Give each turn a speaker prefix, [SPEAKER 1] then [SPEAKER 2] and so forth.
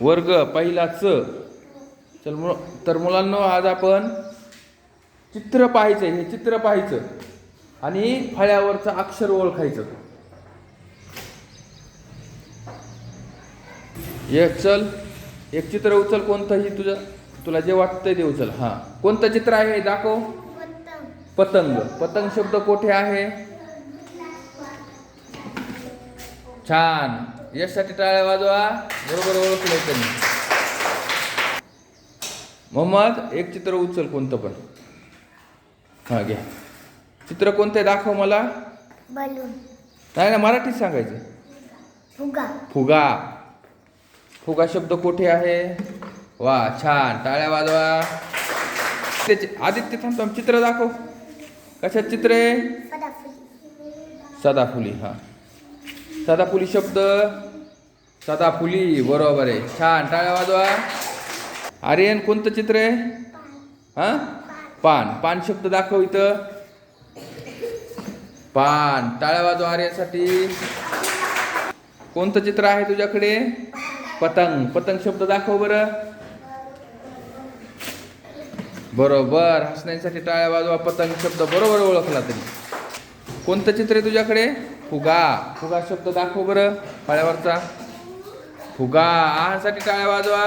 [SPEAKER 1] वर्ग पहिला च चल मु तर मुलांना आज आपण चित्र पाहायचं हे चित्र पाहायचं. आणि फळ्यावरचं अक्षर ओळखायचं. एक चल. एक चित्र उचल कोणतंही तुझं. तुला जे वाटतंय ते उचल. हां. कोणतं चित्र आहे? दाखव. पतंग. पतंग शब्द कोठे आहे? छान. यासाठी टाळ्या वाजवा. बरोबर ओळखलं त्यांनी. मोहम्मद एक चित्र उचल कोणतं पण. हा घ्या. चित्र कोणतं दाखव मला. नाही ना मराठीत सांगायचं.
[SPEAKER 2] फुगा.
[SPEAKER 1] फुगा. फुगा शब्द कोठे आहे? वा छान. टाळ्या वाजवा. त्याचे आदित्य थांब थांब चित्र दाखव. कशात चित्र आहे?
[SPEAKER 2] सदाफुली
[SPEAKER 1] हा. सदाफुली शब्द. सदा पुली बरोबर आहे. छान. टाळ्या वाजवा. आर्यन कोणतं चित्र आहे? हा? पान. पान शब्द दाखव इथं. पान. टाळ्या वाजवा आर्यनसाठी. कोणतं चित्र आहे तुझ्याकडे? पतंग. पतंग शब्द दाखव बरं. बरोबर. हसण्यासाठी टाळ्या वाजवा. पतंग शब्द बरोबर ओळखला तरी. कोणतं चित्र आहे तुझ्याकडे? फुगा. फुगा शब्द दाखव बरं. पाळ्यावरचा. फुगा आसाठी टाळ्या वाजवा?